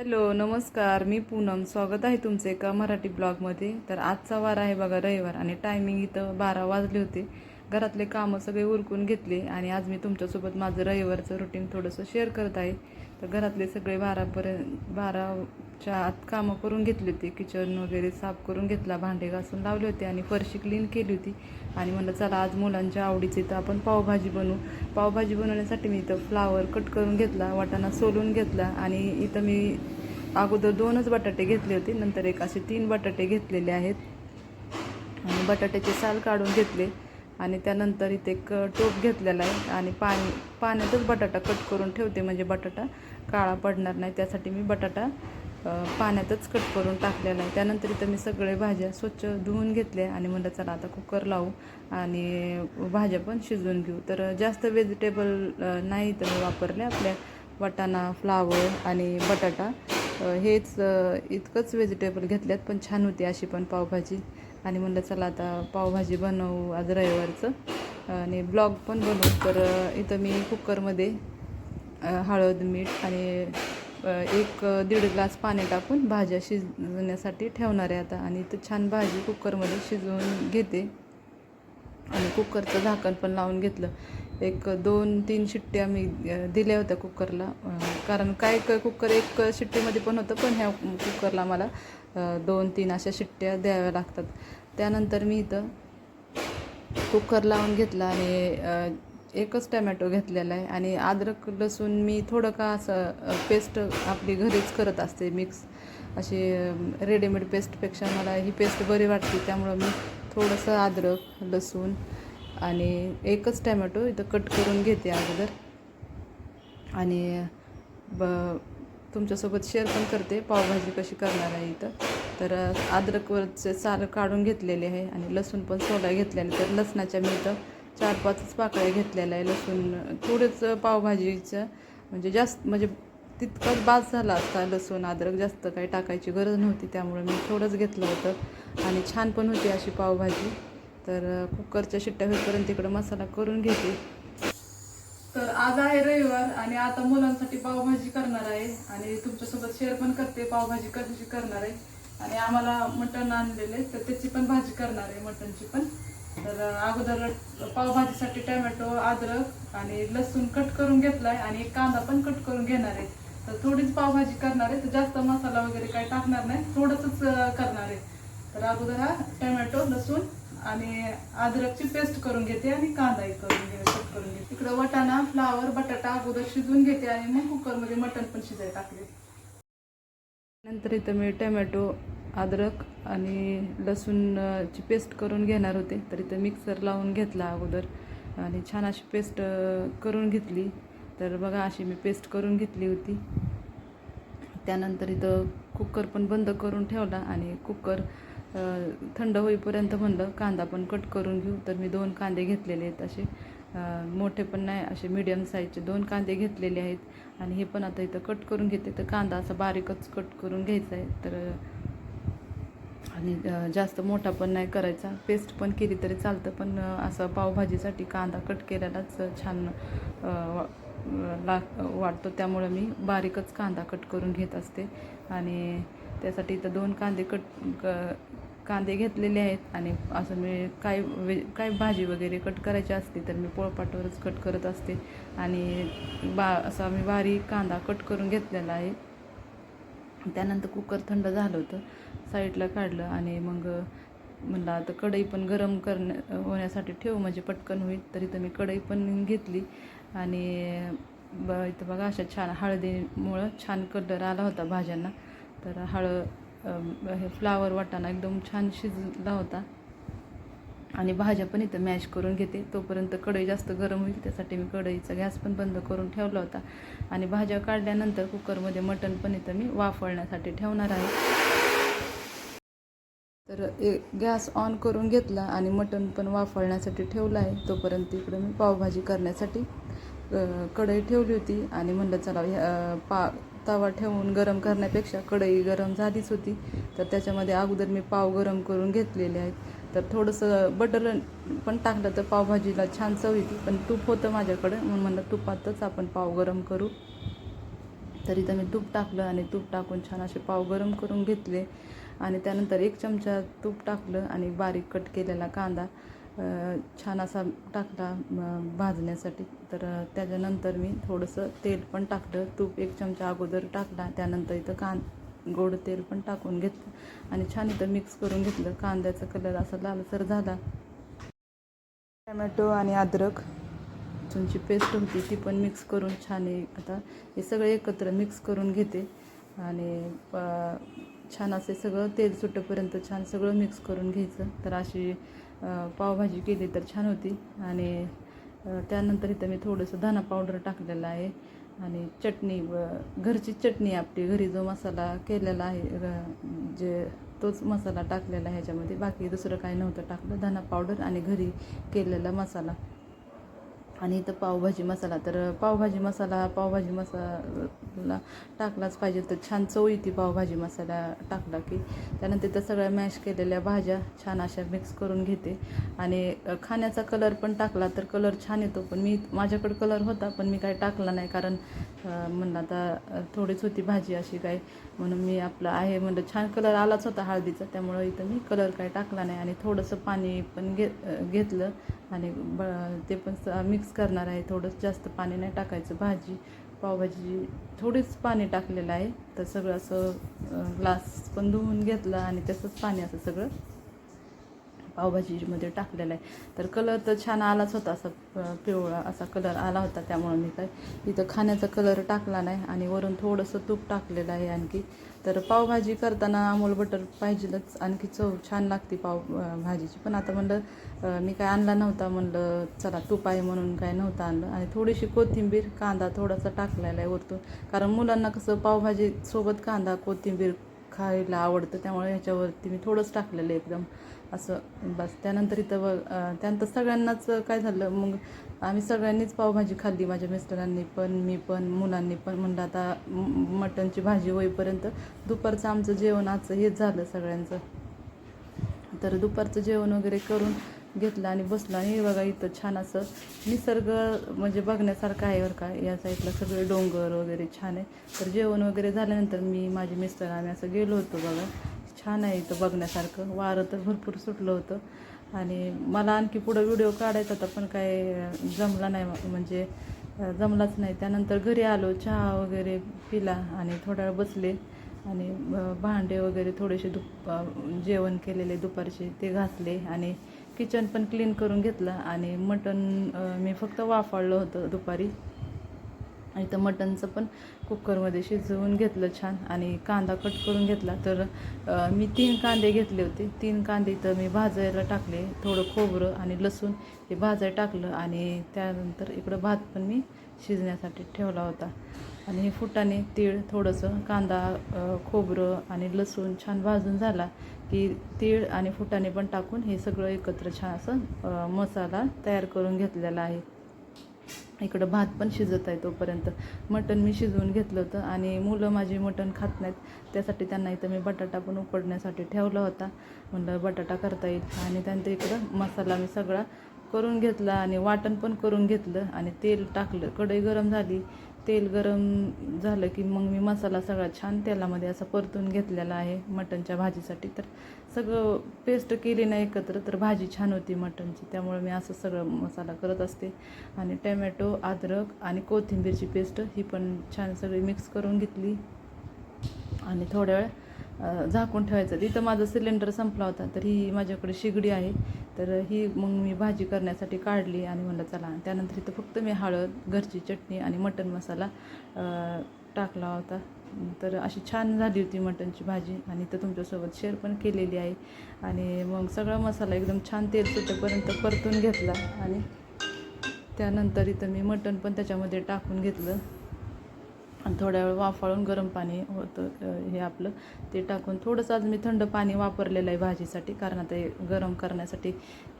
Hello नमस्कार. मी पूनम. स्वागत आहे तुमचे एका मराठी ब्लॉगमध्ये. तर आजचा वार आहे बघा रविवार आणि टायमिंग इथं बारा वाजले होते. घरातले कामं सगळे उरकून घेतले आणि आज मी तुमच्यासोबत माझं रविवारचं रुटीन थोडंसं शेअर करत आहे. तर घरातले सगळे बारापर्यंत बाराच्या आत कामं करून घेतली होती. किचन वगैरे साफ करून घेतला भांडे घासून लावले होते आणि फरशी क्लीन केली होती. आणि म्हणलं चला आज मुलांच्या आवडीची तर आपण पावभाजी बनवू. पावभाजी बनवण्यासाठी मी इथं फ्लावर कट करून घेतला वाटाणा सोलून घेतला आणि इथं मी अगोदर दोनच बटाटे घेतले होते. नंतर एक असे तीन बटाटे घेतलेले आहेत. आणि बटाट्याचे साल काढून घेतले. आणि त्यानंतर इथे एक टोप घेतलेला आहे आणि पाणी पाण्यातच बटाटा कट करून ठेवते. म्हणजे बटाटा काळा पडणार नाही. त्यासाठी मी बटाटा पाण्यातच कट करून टाकलेला आहे. त्यानंतर इथं मी सगळे भाज्या स्वच्छ धुवून घेतल्या आणि म्हणलं चला आता कुकर लावू आणि भाज्या पण शिजवून घेऊ. तर जास्त व्हेजिटेबल नाही तर मी वापरले आपल्या वाटाणा फ्लावर आणि बटाटा. हेच इतकंच व्हेजिटेबल घेतल्यात पण छान होती अशी पण पावभाजी. आणि म्हणलं चला आता पावभाजी बनवू आज रविवारचं. आणि ब्लॉग पण बनवू. तर इथं मी कुकरमध्ये हळद मीठ आणि एक दीड ग्लास पाणी टाकून भाज्या शिजवण्यासाठी ठेवणार आहे आता. आणि इथं छान भाजी कुकरमध्ये शिजवून घेते. आणि कुकरचं झाकण पण लावून घेतलं. एक दोन तीन शिट्ट्या मी दिल्या होत्या कुकरला. कारण काय काय कुकर एक शिट्टीमध्ये पण होतं पण ह्या कुकरला मला दोन तीन अशा शिट्ट्या द्याव्या लागतात. त्यानंतर मी इथं कुकर लावून घेतला आणि एकच टमॅटो घेतलेला आहे. आणि अद्रक लसूण मी थोडं का असं पेस्ट आपली घरीच करत असते मिक्स. अशी रेडीमेड पेस्टपेक्षा मला ही पेस्ट बरी वाटते. त्यामुळं मी थोडंसं अद्रक लसूण आणि एकच टमॅटो इथं कट करून घेते अगोदर. आणि ब तुमच्यासोबत शेअर पण करते. पावभाजी कशी करणार आहे इथं. तर अद्रकवरचे साल काढून घेतलेले आहे आणि लसूण पण सोला घेतलेले तर लसणाच्या मी इथं चार पाचच पाकळ्या घेतलेल्या आहे. लसूण थोडंच पावभाजीचं म्हणजे जास्त म्हणजे तितकाच बास झाला असता लसूण अद्रक जास्त काही टाकायची गरज नव्हती. त्यामुळे मी थोडंच घेतलं होतं. आणि छान पण होती अशी पावभाजी. तर कुकरच्या शिट्ट्या होईपर्यंत तिकडं मसाला करून घेते. तर आज आहे रविवार आणि आता मुलांसाठी पावभाजी करणार आहे आणि तुमच्यासोबत शेअर पण करते पावभाजी कशी करणार आहे. आणि आम्हाला मटण आणलेले तर त्याची पण भाजी करणार आहे मटणची पण. तर अगोदर पावभाजीसाठी टोमॅटो अद्रक आणि लसूण कट करून घेतलाय आणि एक कांदा पण कट करून घेणार आहे. तर थोडीच पावभाजी करणार आहे तर जास्त मसाला वगैरे काही टाकणार नाही थोडंच करणार आहे. तर अगोदर हा टोमॅटो लसूण आणि अद्रकची पेस्ट करून घेते आणि कांदाही करून घे कट करून घेते. इकडं वटाणा फ्लावर बटाटा अगोदर शिजवून घेते आणि मग कुकरमध्ये मटण पण शिजायला टाकले नंतर इथं मी टोमॅटो अद्रक आणि लसूणची पेस्ट करून घेणार होते. तर इथं मिक्सर लावून घेतला अगोदर आणि छान अशी पेस्ट करून घेतली. तर बघा अशी मी पेस्ट करून घेतली होती. त्यानंतर इथं कुकर पण बंद करून ठेवला आणि कुकर थंड होईपर्यंत म्हणलं कांदा पण कट करून घेऊ. तर मी दोन कांदे घेतलेले आहेत असे. मोठे पण नाही असे मीडियम साईजचे दोन कांदे घेतलेले आहेत. आणि हे पण आता इथं कट करून घेते. तर कांदा असा बारीकच कट करून घ्यायचा आहे. तर आणि जास्त मोठा पण नाही करायचा. पेस्ट पण केली तरी चालतं. पण असं पावभाजीसाठी कांदा कट केलेलाच छान वा- ला वाटतो त्यामुळे मी बारीकच कांदा कट करून घेत असते. आणि त्यासाठी इथं दोन कांदे कट क- कांदे घेतलेले आहेत आणि असं मी काय वे काय भाजी वगैरे कट करायची असते तर मी पोळपाटवरच कट करत असते. आणि बा असा मी बारीक कांदा कट करून घेतलेला आहे. त्यानंतर कुकर थंड झालं होतं. साईडला काढलं आणि मग म्हणलं आता कढई पण गरम करण्या होण्यासाठी ठेवू म्हणजे पटकन होईल. तरी तर मी कढई पण घेतली. आणि ब इथं बघा अशा छान हळदीमुळं छान कलर आला होता भाज्यांना. तर हळद हे फ्लावर वाटाणा एकदम छान शिजला होता. आणि भाज्या पण इथं मॅश करून घेते. तोपर्यंत कढई जास्त गरम होईल त्यासाठी मी कढईचा गॅस पण बंद करून ठेवला होता. आणि भाज्या काढल्यानंतर कुकरमध्ये मटण पण इथं मी वाफळण्यासाठी ठेवणार आहे. तर गॅस ऑन करून घेतला आणि मटण पण वाफळण्यासाठी ठेवलं आहे. तोपर्यंत इकडं मी पावभाजी करण्यासाठी कढई ठेवली होती आणि म्हणलं चला ह्या- पा तवा ठेवून गरम करण्यापेक्षा कढई गरम झालीच होती. तर त्याच्यामध्ये अगोदर मी पाव गरम करून घेतलेले आहेत. तर थोडंसं बटर पण टाकलं तर पावभाजीला छान चव येते पण तूप होतं माझ्याकडं. म्हणून म्हणलं तुपातच आपण पाव गरम करू. तर इथं मी तूप टाकलं आणि तूप टाकून छान असे पाव गरम करून घेतले. आणि त्यानंतर एक चमचा तूप टाकलं आणि बारीक कट केलेला कांदा. छान असा टाकला भाजण्यासाठी. तर त्याच्यानंतर मी थोडंसं तेल पण टाकलं. तूप एक चमचा अगोदर टाकला. त्यानंतर इथं कां गोड तेल पण टाकून घेतलं. आणि छान इथं मिक्स करून घेतलं. कांद्याचा कलर असा लालसर झाला. टमॅटो आणि अद्रक. तुमची पेस्ट होती ती पण मिक्स करून छान आहे. आता हे सगळे एकत्र मिक्स करून घेते. आणि प- छान असे सगळं तेल सुटेपर्यंत छान सगळं मिक्स करून घ्यायचं. तर अशी पावभाजी केली तर छान होती. आणि त्यानंतर इथं मी थोडंसं धना पावडर टाकलेलं आहे. आणि चटणी व घरची चटणी आपली घरी जो मसाला केलेला आहे जे तोच मसाला टाकलेला आहे ह्याच्यामध्ये. बाकी दुसरं काही नव्हतं टाकलं धना पावडर आणि घरी केलेला मसाला. आणि इथं पावभाजी मसाला तर पावभाजी मसाला पावभाजी मसाला टाकलाच पाहिजे. तर छान चव येते पावभाजी मसाला टाकला की. त्यानंतर त्या सगळ्या मॅश केलेल्या भाज्या छान अशा मिक्स करून घेते. आणि खाण्याचा कलर पण टाकला तर कलर छान येतो. पण मी माझ्याकडे कलर होता पण मी काय टाकला नाही. कारण म्हणलं आता थोडीच होती भाजी अशी काय म्हणून मी आपलं आहे म्हणलं छान कलर आलाच होता हळदीचा. त्यामुळं इथं मी कलर काय टाकला नाही. आणि थोडंसं पाणी पण घे घेतलं. आणि ब ते पण मिक्स करणार आहे. थोडंसं जास्त पाणी नाही टाकायचं. भाजी पावभाजी थोडीच पाणी टाकलेलं आहे. तर सगळं असं ग्लास पण धुवून घेतलं आणि तसंच पाणी असं सगळं पावभाजीमध्ये टाकलेला आहे. तर कलर तर छान आलाच होता असा पिवळा असा कलर आला होता त्यामुळं मी काय इथं खाण्याचा कलर टाकला नाही आणि वरून थोडंसं तूप टाकलेलं आहे आणखी. तर पावभाजी करताना अमूल बटर पाहिजेलच. आणखी चव छान लागते पाव भाजीची. पण आता म्हणलं मी काय आणला नव्हता म्हणलं चला तूप आहे म्हणून काय नव्हतं आणलं. आणि थोडीशी कोथिंबीर कांदा थोडासा टाकलेला आहे वरतून. कारण मुलांना कसं पावभाजी सोबत कांदा कोथिंबीर खायला आवडतं त्यामुळे ह्याच्यावरती मी थोडंच टाकलेलं आहे एकदम. असं बस. त्यानंतर इथं बघ त्यानंतर सगळ्यांनाच काय झालं मग आम्ही सगळ्यांनीच पावभाजी खाल्ली माझ्या मिस्टरांनी पण मी पण मुलांनी पण. म्हणलं आता मटणची भाजी होईपर्यंत दुपारचं आमचं जेवण आजचं हेच झालं सगळ्यांचं. तर दुपारचं जेवण वगैरे करून घेतलं आणि बसलं. आणि हे बघा इथं छान असं निसर्ग म्हणजे बघण्यासारखं आहे बरं का. या साईडला सगळे डोंगर वगैरे छान आहे. तर जेवण वगैरे झाल्यानंतर मी माझे मिस्टर आम्ही असं गेलो होतो बघा. छान आहे इथं बघण्यासारखं. वारं तर भरपूर सुटलं होतं. आणि मला आणखी पुढं व्हिडिओ काढायचा होता पण काय जमला नाही. म्हणजे जमलाच नाही. त्यानंतर घरी आलो चहा वगैरे पिला आणि थोडा वेळ बसले. आणि भांडे वगैरे थोडेसे दुप जेवण केलेले दुपारचे ते घासले. आणि किचन पण क्लीन करून घेतलं आणि मटण मी फक्त वाफाळलं होतं दुपारी. आणि तर मटणचं पण कुकरमध्ये शिजवून घेतलं छान आणि कांदा कट करून घेतला. तर मी तीन कांदे घेतले होते. तीन कांदे तर मी भाजायला टाकले. थोडं खोबरं आणि लसूण हे भाजायला टाकलं आणि त्यानंतर इकडं भात पण मी शिजण्यासाठी ठेवला होता. आणि हे फुटाने तीळ थोडंसं कांदा खोबरं आणि लसूण छान भाजून झाला की तीळ आणि फुटाने पण टाकून हे सगळं एकत्र छान असं मसाला तयार करून घेतलेला आहे. इकडं भात पण शिजत आहे तोपर्यंत. मटण मी शिजवून घेतलं होतं आणि मुलं माझी मटण खात नाहीत. त्यासाठी त्यांना इथं मी बटाटा पण उकडण्यासाठी ठेवला होता. म्हणलं बटाटा करता येईल. आणि त्यानंतर इकडं मसाला मी सगळा करून घेतला आणि वाटण पण करून घेतलं आणि तेल टाकलं. कढई गरम झाली. तेल गरम झालं की मग मी मसाला सगळा छान तेलामध्ये असा परतून घेतलेला आहे मटणच्या भाजीसाठी. तर सगळं पेस्ट केली नाही एकत्र तर भाजी छान होती मटणची त्यामुळे मी असं सगळं मसाला करत असते. आणि टमॅटो अद्रक आणि कोथिंबीरची पेस्ट ही पण छान सगळी मिक्स करून घेतली. आणि थोड्या वेळ झाकून ठेवायचं. तिथं माझा सिलेंडर संपला होता तर ही माझ्याकडे शिगडी आहे. तर ही मग मी भाजी करण्यासाठी काढली आणि म्हणलं चला. त्यानंतर इथं फक्त मी हळद घरची चटणी आणि मटण मसाला टाकला होता. तर अशी छान झाली होती मटणची भाजी आणि तर तुमच्यासोबत शेअर पण केलेली आहे. आणि मग सगळा मसाला एकदम छान तेल सुटेपर्यंत परतून घेतला आणि त्यानंतर इथं मी मटण पण त्याच्यामध्ये टाकून घेतलं. आणि थोड्या वेळ वाफाळून गरम पाणी होतं हे आपलं ते टाकून थोडंसं आज मी थंड पाणी वापरलेलं आहे भाजीसाठी कारण आता हे गरम करण्यासाठी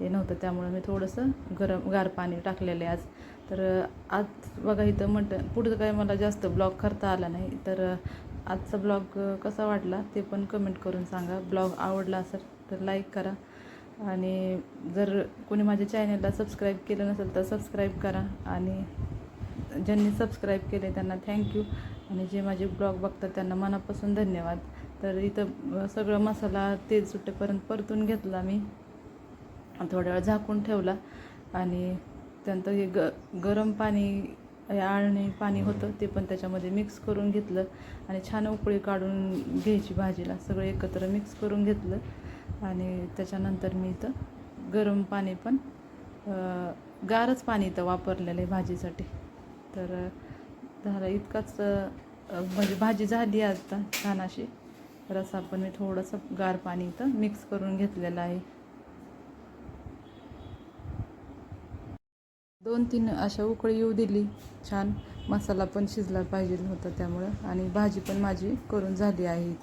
हे नव्हतं त्यामुळं मी थोडंसं गरम गार पाणी टाकलेलं आहे आज. तर आज बघा इथं मटण पुढचं काय मला जास्त ब्लॉग करता आला नाही तर आजचा ब्लॉग कसा वाटला ते पण कमेंट करून सांगा. ब्लॉग आवडला असेल तर लाईक करा आणि जर कोणी माझ्या चॅनलला सबस्क्राईब केलं नसेल तर सबस्क्राईब करा आणि ज्यांनी सबस्क्राईब केले त्यांना थँक्यू आणि जे माझे ब्लॉग बघतात त्यांना मनापासून धन्यवाद. तर इथं सगळं मसाला तेल सुटेपर्यंत परतून घेतला मी. थोड्या वेळ झाकून ठेवला. आणि त्यानंतर हे ग गरम पाणी हे आळणी पाणी होतं ते पण त्याच्यामध्ये मिक्स करून घेतलं. आणि छान उकळी काढून घ्यायची भाजीला. सगळं एकत्र मिक्स करून घेतलं. आणि त्याच्यानंतर मी इथं गरम पाणी पण गारच पाणी इथं वापरलेलं आहे भाजीसाठी. तर झालं इतकाच म्हणजे भाजी झाली आता छान अशी रसा पण मी थोडंसं गार पाणी इथं मिक्स करून घेतलेलं आहे. दोन तीन अशा उकळी येऊ दिली छान. मसाला पण शिजला पाहिजे होता त्यामुळं. आणि भाजी पण माझी करून झाली आहे.